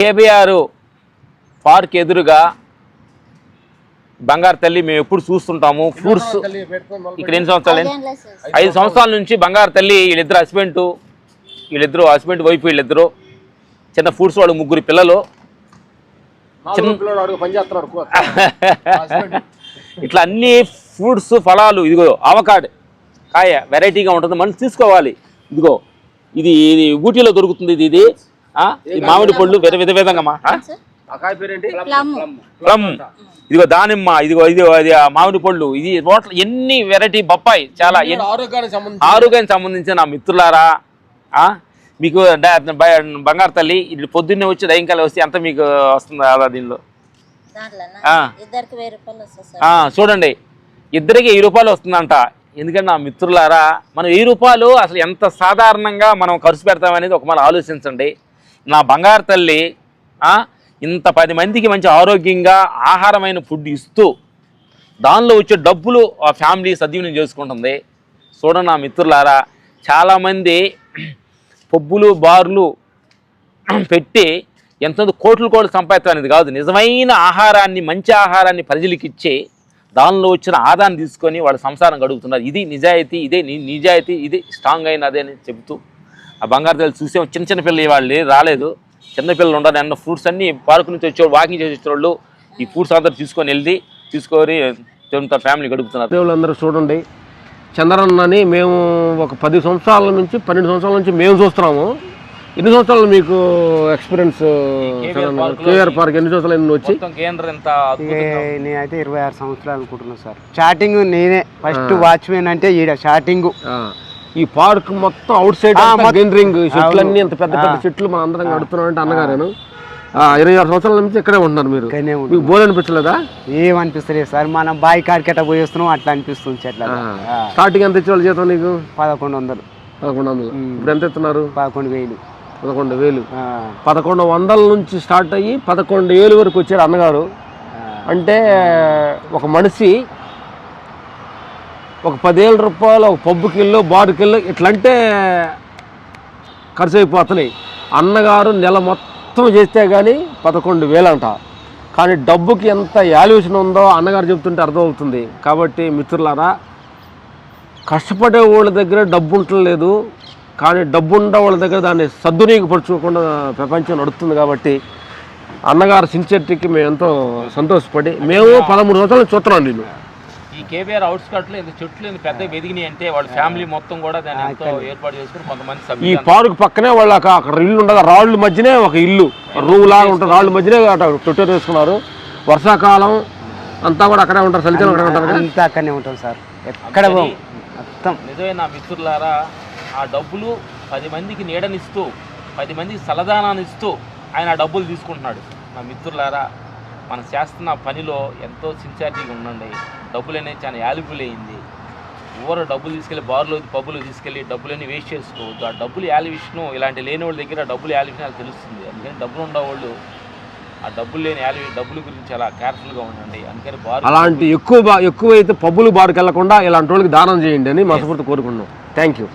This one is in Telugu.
కేబీఆర్ పార్క్ ఎదురుగా బంగారు తల్లి మేము ఎప్పుడు చూస్తుంటాము. ఫ్రూట్స్ ఇక్కడ ఎన్ని సంవత్సరాలు. ఐదు సంవత్సరాల నుంచి బంగారు తల్లి వీళ్ళిద్దరు హస్బెండ్ వీళ్ళిద్దరు హస్బెండ్ వైఫ్ వీళ్ళిద్దరు. చిన్న ఫ్రూట్స్ వాళ్ళు ముగ్గురు పిల్లలు. ఇట్లా అన్ని ఫ్రూట్స్ ఫలాలు ఇదిగో అవకాడ్ కాయ వెరైటీగా ఉంటుంది. మనం తీసుకోవాలి. ఇదిగో ఇది ఇది ఊటీలో దొరుకుతుంది ఇది ఇది? ఈ మామిడి పళ్ళు వేరే విధ విధంగా ప్లమ్. ఇదిగో దానిమ్మ ఇదిగో ఇది మామిడి పళ్ళు. ఇది రోట్ల ఎన్ని వెరైటీ బొప్పాయి? చాలా ఆరోగ్యానికి సంబంధించి ఆరోగ్యానికి సంబంధించిన నా మిత్రులారా ఆ? మీకు బంగారు తల్లి ఇది పొద్దున్నే వచ్చి దయంకాలం వస్తే ఎంత మీకు వస్తుంది ఆదా దీనిలో? చూడండి. ఇద్దరికి వెయ్యి రూపాయలు వస్తుందంట. ఎందుకంటే నా మిత్రులారా మనం వెయ్యి రూపాయలు అసలు ఎంత సాధారణంగా మనం ఖర్చు పెడతామనేది ఒక మన ఆలోచించండి. నా బంగారు తల్లి ఇంత పది మందికి మంచి ఆరోగ్యంగా ఆహారమైన ఫుడ్ ఇస్తూ దానిలో వచ్చే డబ్బులు ఆ ఫ్యామిలీ సద్వినియోగం చేసుకుంటుంది. చూడండి నా మిత్రులారా చాలామంది పబ్బులు బార్లు పెట్టి ఎంతో కోట్లు కోట్లు సంపాదిస్తాం అనేది కాదు నిజమైన ఆహారాన్ని మంచి ఆహారాన్ని ప్రజలకు ఇచ్చి దానిలో వచ్చిన ఆదాన్ని తీసుకొని వాళ్ళ సంసారం గడుపుతున్నారు. ఇది నిజాయితీ ఇదే నిజాయితీ ఇది స్ట్రాంగ్ అయినదే అని చెబుతూ ఆ బంగారు తల్లి చూసే చిన్న చిన్న పిల్లలు వాళ్ళు రాలేదు. చిన్న పిల్లలు ఉండాలి అన్న ఫ్రూట్స్ అన్ని పార్కు నుంచి వచ్చేవాళ్ళు వాకింగ్ చేసి వచ్చేవాళ్ళు ఈ ఫ్రూట్స్ అందరూ తీసుకొని వెళ్ళి తీసుకొని తింటారు ఫ్యామిలీ గడుపుతున్నారు. దేవుళ్ళందరూ చూడండి. చంద్రన్నని మేము ఒక పది సంవత్సరాల నుంచి పన్నెండు సంవత్సరాల నుంచి మేము చూస్తున్నాము. ఎన్ని సంవత్సరాలు మీకు ఎక్స్పీరియన్స్ కేఆర్ పార్క్ ఎన్ని సంవత్సరాలు ఎన్ని వచ్చి? నేనైతే ఇరవై ఆరు సంవత్సరాలు అనుకుంటున్నాను సార్. స్టార్టింగ్ నేనే ఫస్ట్ వాచ్మెన్ అంటే ఈడ స్టార్టింగ్ ఆ, ఈ పార్క్ మొత్తం అవుట్ సైడ్ గ్రీనరింగ్ చెట్లు అన్ని అంత పెద్ద పెద్ద. చెట్లు మనం అందరం కడుతున్నాం అంటే అన్నగారేను ఆ, ఇరవై ఆరు సంవత్సరాల నుంచి ఇక్కడే ఉంటున్నారు మీరు. మీకు బోధ అనిపించలేదా? ఏమనిపిస్తలేదు సార్ మనం బాయ్ కాడికెట పోయి వస్తున్నాం అట్లా అనిపిస్తుంది చెట్ల స్టార్టింగ్ ఎంత ఇచ్చేవాళ్ళు జీతం నీకు? పదకొండు వందలు. పదకొండు వందలు. ఇప్పుడు ఎంత ఇస్తున్నారు? పదకొండు వేలు. పదకొండు వేలు. పదకొండు వందల నుంచి స్టార్ట్ అయ్యి పదకొండు వేలు వరకు వచ్చారు అన్నగారు. అంటే ఒక మనిషి ఒక పదివేల రూపాయలు ఒక పబ్బుకి వెళ్ళు బారుకి వెళ్ళు ఇట్లా అంటే ఖర్చు అయిపోతున్నాయి అన్నగారు నెల మొత్తం చేస్తే కానీ పదకొండు వేలంట. కానీ డబ్బుకి ఎంత వాల్యుయేషన్ ఉందో అన్నగారు చెప్తుంటే అర్థమవుతుంది. కాబట్టి మిత్రులారా కష్టపడే వాళ్ళ దగ్గర డబ్బు ఉండలేదు కానీ డబ్బు ఉన్న వాళ్ళ దగ్గర దాన్ని సద్వినియోగపరచుకోకుండా ప్రపంచం నడుస్తుంది కాబట్టి అన్నగారు సిన్సియరిటీకి మేము ఎంతో సంతోషపడి మేము పదమూడు సంవత్సరాలు చూస్తున్నాం నేను ఈ కేబీఆర్ అవుట్స్కట్లో ఇంత చెట్లు ఇంత పెద్ద ఎదిగినాయి అంటే వాళ్ళ ఫ్యామిలీ మొత్తం కూడా దాన్ని ఎంతో ఏర్పాటు చేసుకుని కొంతమంది ఈ పార్క్ పక్కనే వాళ్ళ అక్క- అక్కడ ఇల్లు ఉండదు రాళ్ళ మధ్యనే ఒక ఇల్లు రూమ్ లాగా ఉంటుంది రాళ్ళ మధ్యనే అక్కడ తొట్టెలు వేసుకున్నారు. వర్షాకాలం అంతా కూడా అక్కడే ఉంటారు చలికాలం అక్కడే ఉంటారు. అంతా అక్కడనే ఉంటాం సార్. ఎక్కడ మొత్తం. నిజమే నా మిత్రులారా ఆ డబ్బులు పది మందికి నీడనిస్తూ పది మందికి సలదానాన్ని ఇస్తూ ఆయన ఆ డబ్బులు తీసుకుంటున్నాడు. నా మిత్రులారా మనం చేస్తున్న పనిలో ఎంతో సిన్సియారిటీగా ఉండండి. డబ్బులు అనేది చాలా యాలిబుల్ అయింది ఎవరు డబ్బులు తీసుకెళ్ళి బార్లో పబ్బులు తీసుకెళ్ళి డబ్బులన్నీ వేస్ట్ చేసుకోవద్దు. ఆ డబ్బులు యాలివిషను ఇలాంటి లేని వాళ్ళ దగ్గర డబ్బులు యాలివిషన్ తెలుస్తుంది. అందుకని డబ్బులు ఉండేవాళ్ళు ఆ డబ్బులు లేని యాలి డబ్బుల గురించి చాలా కేర్ఫుల్గా ఉండండి. అందుకని బార్ అలాంటి ఎక్కువ ఎక్కువ అయితే పబ్బులు బాడుకు వెళ్ళకుండా ఇలాంటి వాళ్ళకి దానం చేయండి అని మనస్ఫూర్తి కోరుకున్నాం థ్యాంక్ యూ